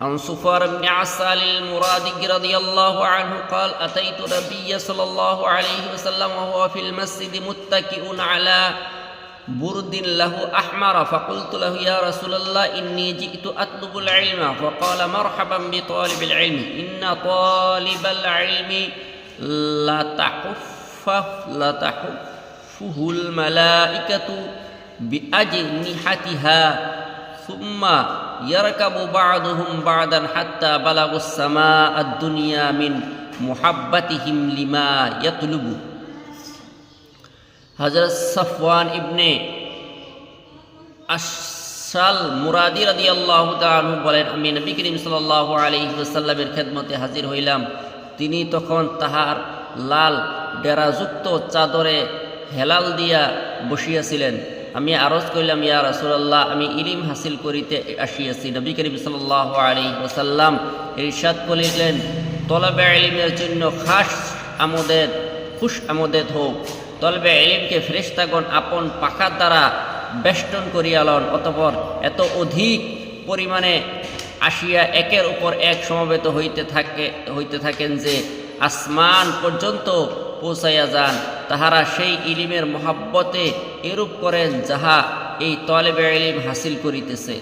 عن صفار بن عسال المرادي رضي الله عنه قال أتيت النبي صلى الله عليه وسلم وهو في المسجد متكئ على برد له أحمر فقلت له يا رسول الله إني جئت أطلب العلم فقال مرحبا بطالب العلم إن طالب العلم لا تحفه لا تحفه الملائكة بأجنحتها ثم يركب بعضهم بعضا حتى بلغوا السماء الدنيا من محبتهم لما يطلب হজরত সফওয়ান ইবনে আশাল মুরাদি রাদি আল্লাহ তালু বলেন আমি নবী করিম সাল আলী সাল্লামের খেদমতে হাজির হইলাম তিনি তখন তাহার লাল ডেরাযুক্ত চাদরে হেলাল দিয়া বসিয়াছিলেন আমি আরজ করিলাম, ইয়া রাসুলাল্লাহ, আমি ইলিম হাসিল করিতে আসিয়াছি। নবী করিম সাল আলী ওসাল্লাম ইরশাদ করিলেন, তলবে ইলিমের জন্য খাস আমোদের, খুশ আমোদেদ হোক। তলবে এলিমকে ফেরেস্তাগণ আপন পাখার দ্বারা বেষ্টন করিয়া লন, অতপর এত অধিক পরিমাণে আসিয়া একের উপর এক সমবেত হইতে থাকে, হইতে থাকেন যে আসমান পর্যন্ত পৌঁছাইয়া যান। তাহারা সেই ইলিমের মহাব্বতে এরূপ করেন যাহা এই তলেবে ইলিম হাসিল করিতেছে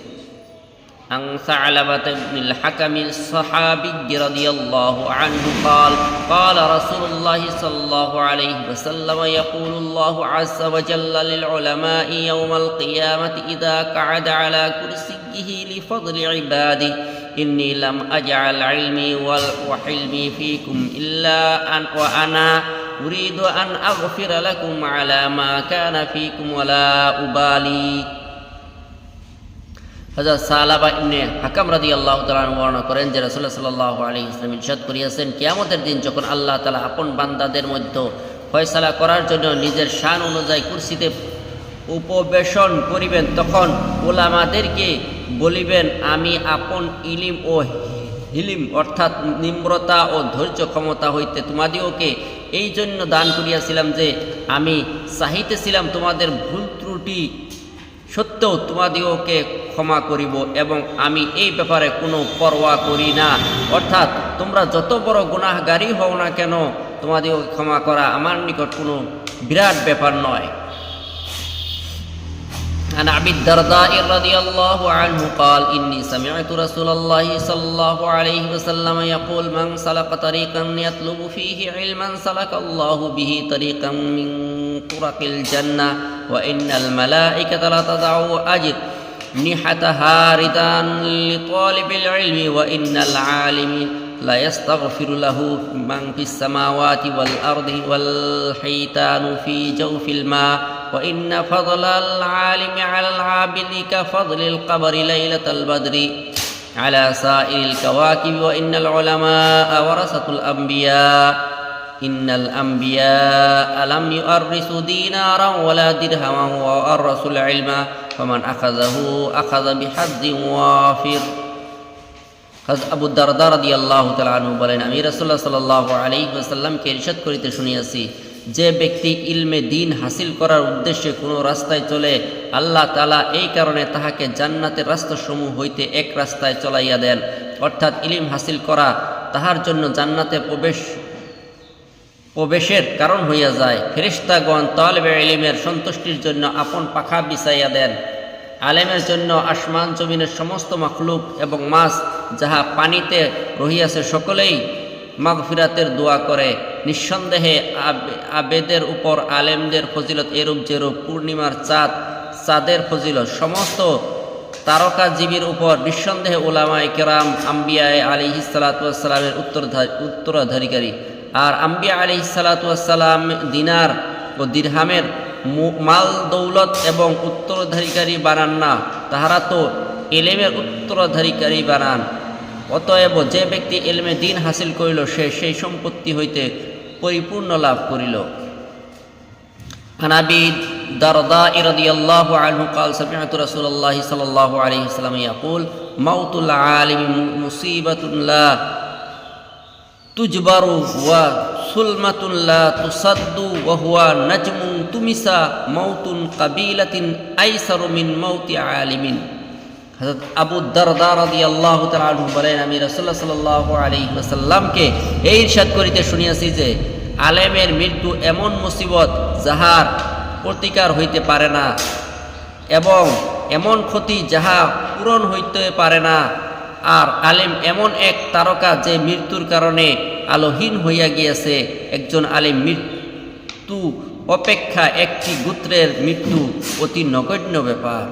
عن ثعلبة بن الحكم الصحابي رضي الله عنه قال قال رسول الله صلى الله عليه وسلم يقول الله عز وجل للعلماء يوم القيامة إذا قعد على كرسيه لفضل عباده إني لم أجعل علمي وحلمي فيكم إلا أن وأنا أريد أن أغفر لكم على ما كان فيكم ولا أبالي হজরত সালাবা ইবনে হাকাম রাদি আল্লাহ তালান বর্ণনা করেন যে রসুল্লাহ সাল্লাহ আলী ইসলাম ইরশাদ করিয়াছেন কিয়ামতের দিন যখন আল্লাহ তালা আপন বান্দাদের মধ্যে ফয়সালা করার জন্য নিজের শান অনুযায়ী কুর্সিতে উপবেশন করিবেন তখন ওলামাদেরকে বলিবেন আমি আপন ইলিম ও হিলিম অর্থাৎ নিম্রতা ও ধৈর্য ক্ষমতা হইতে তোমাদিওকে এই জন্য দান করিয়াছিলাম যে আমি চাহিতেছিলাম তোমাদের ভুল ত্রুটি সত্ত্বেও তোমাদিওকে ক্ষমা করিব এবং আমি এই ব্যাপারে কোনো পরোয়া করি না। অর্থাৎ তোমরা যত বড় গুনাহগারী হও না কেন তোমাদিওকে ক্ষমা করা আমার নিকট কোনো বিরাট ব্যাপার নয়। عن أبي الدرداء رضي الله عنه قال إني سمعت رسول الله صلى الله عليه وسلم يقول من سلك طريقا يطلب فيه علما سلك الله به طريقا من طرق الجنة وإن الملائكة لتضع أجر نحتها ردا لطالب العلم وإن العالم لا يستغفر له من في السماوات والأرض والحيتان في جوف الماء وإن فضل العالم على العابد كفضل القمر ليلة البدر على سائر الكواكب وإن العلماء ورثة الأنبياء إن الأنبياء لم يؤرثوا دينارا ولا درهما وأرثوا العلم فمن أخذه أخذ بحظ وافر আবু দারদা রাদি আল্লাহ তালু বলেন আমি রসুল্লাহ সাল্লাহ আলী সাল্লামকে ইরশাদ করিতে শুনিয়াছি যে ব্যক্তি ইলমে দিন হাসিল করার উদ্দেশ্যে কোনো রাস্তায় চলে, আল্লাহ তালা এই কারণে তাহাকে জান্নাতের রাস্তাসমূহ হইতে এক রাস্তায় চলাইয়া দেন। অর্থাৎ ইলিম হাসিল করা তাহার জন্য জান্নাতে প্রবেশ, প্রবেশের কারণ হইয়া যায়। ফেরিস্তাগণ তলবে ইলিমের সন্তুষ্টির জন্য আপন পাখা বিছাইয়া দেন। আলেমের জন্য আসমান জমিনের সমস্ত মখলুক এবং মাছ যাহা পানিতে রহিয়াছে সকলেই মাগফিরাতের দোয়া করে। নিঃসন্দেহে আবেদের উপর আলেমদের ফজিলত এরূপ যেরূপ, পূর্ণিমার চাঁদ, চাঁদের ফজিলত, সমস্ত তারকাজীবীর উপর নিঃসন্দেহে ওলামায় কেরাম, আম্বিয়ায় আলী সালাতামের উত্তরধারী উত্তরাধিকারী। আর আম্বিয়া আলী সালাতাম দিনার ও দিরহামের মাল দৌলত এবং উত্তরাধিকারী বানান না, তাহারা তো এলেমের উত্তরাধিকারী বানান। অতএব যে ব্যক্তি এলমে দিন হাসিল করিল সে সেই সম্পত্তি হইতে পরিপূর্ণ লাভ করিল আনাবি الدرداء رضي الله عنه قال سمعت رسول الله صلى الله عليه وسلم يقول موت العالم مصيبة لا تجبر و সুলমাতুল্লাহ তুসাদ্দু ওহুয়া নাজমুন তুমিসা মৌতুন কাবিলাতিন আইসারু মিন মৌতি আলিমিন হযরত আবু দারদা রাদিয়াল্লাহু তাআলা আনহু বলেন, আমি রাসূলুল্লাহ সাল্লাল্লাহু আলাইহি ওয়াসাল্লামকে এই ইরশাদ করিতে শুনিয়াছি যে, আলেমের মৃত্যু এমন মুসিবত যাহার প্রতিকার হইতে পারে না এবং এমন ক্ষতি যাহা পূরণ হইতে পারে না। আর আলেম এমন এক তারকা যে মৃত্যুর কারণে আলোহীন হইয়া গিয়াছে। একজন আলেম মৃত্যু অপেক্ষা একটি গোত্রের মৃত্যু অতি নগণ্য ব্যাপার।